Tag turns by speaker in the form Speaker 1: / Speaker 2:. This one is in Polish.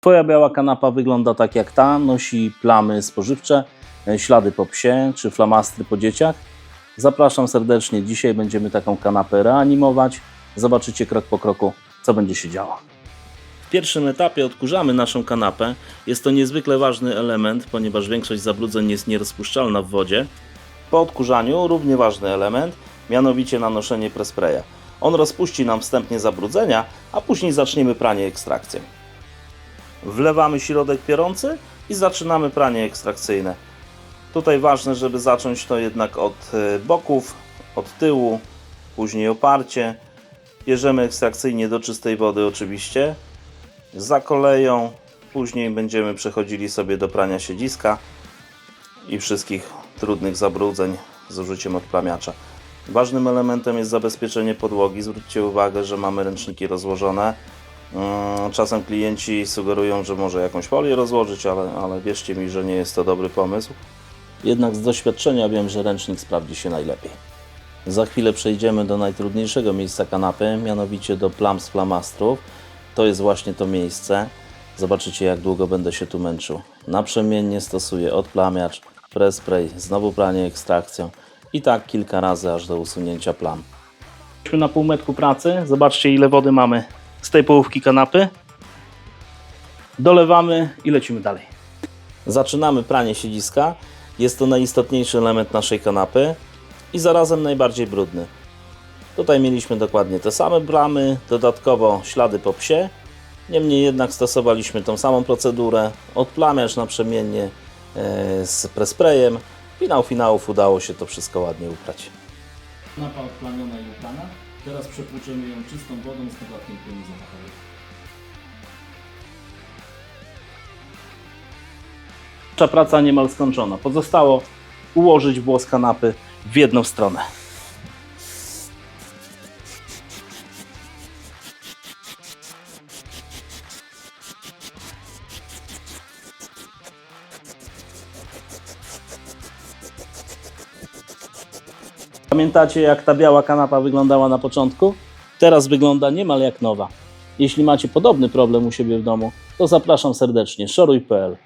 Speaker 1: Twoja biała kanapa wygląda tak jak ta, nosi plamy spożywcze, e, ślady po psie czy flamastry po dzieciach. Zapraszam serdecznie, dzisiaj będziemy taką kanapę reanimować. Zobaczycie krok po kroku, co będzie się działo. W pierwszym etapie odkurzamy naszą kanapę. Jest to niezwykle ważny element, ponieważ większość zabrudzeń jest nierozpuszczalna w wodzie. Po odkurzaniu równie ważny element, mianowicie nanoszenie prespraya. On rozpuści nam wstępnie zabrudzenia, a później zaczniemy pranie ekstrakcją. Wlewamy środek piorący i zaczynamy pranie ekstrakcyjne. Tutaj ważne, żeby zacząć to jednak od e, boków, od tyłu, później oparcie. Bierzemy ekstrakcyjnie do czystej wody oczywiście, za koleją, później będziemy przechodzili sobie do prania siedziska i wszystkich trudnych zabrudzeń z użyciem odplamiacza. Ważnym elementem jest zabezpieczenie podłogi. Zwróćcie uwagę, że mamy ręczniki rozłożone. Mm, Czasem klienci sugerują, że może jakąś folię rozłożyć, ale, ale wierzcie mi, że nie jest to dobry pomysł. Jednak z doświadczenia wiem, że ręcznik sprawdzi się najlepiej. Za chwilę przejdziemy do najtrudniejszego miejsca kanapy, mianowicie do plam z flamastrów. To jest właśnie to miejsce. Zobaczycie, jak długo będę się tu męczył. Naprzemiennie stosuję odplamiacz, press spray, znowu pranie ekstrakcją i tak kilka razy aż do usunięcia plam. Jesteśmy na półmetku pracy. Zobaczcie, ile wody mamy z tej połówki kanapy. Dolewamy i lecimy dalej. Zaczynamy pranie siedziska. Jest to najistotniejszy element naszej kanapy i zarazem najbardziej brudny. Tutaj mieliśmy dokładnie te same bramy, dodatkowo ślady po psie. Niemniej jednak stosowaliśmy tą samą procedurę, odplamiacz naprzemiennie e, z presprayem. Finał finałów udało się to wszystko ładnie uprać. Kanapa odplamiona i uprana. Teraz przepłuczemy ją czystą wodą z dodatkiem płynu zapachowego. Nasza praca niemal skończona. Pozostało ułożyć włos kanapy w jedną stronę. Pamiętacie, jak ta biała kanapa wyglądała na początku? Teraz wygląda niemal jak nowa. Jeśli macie podobny problem u siebie w domu, to zapraszam serdecznie. szoruj.pl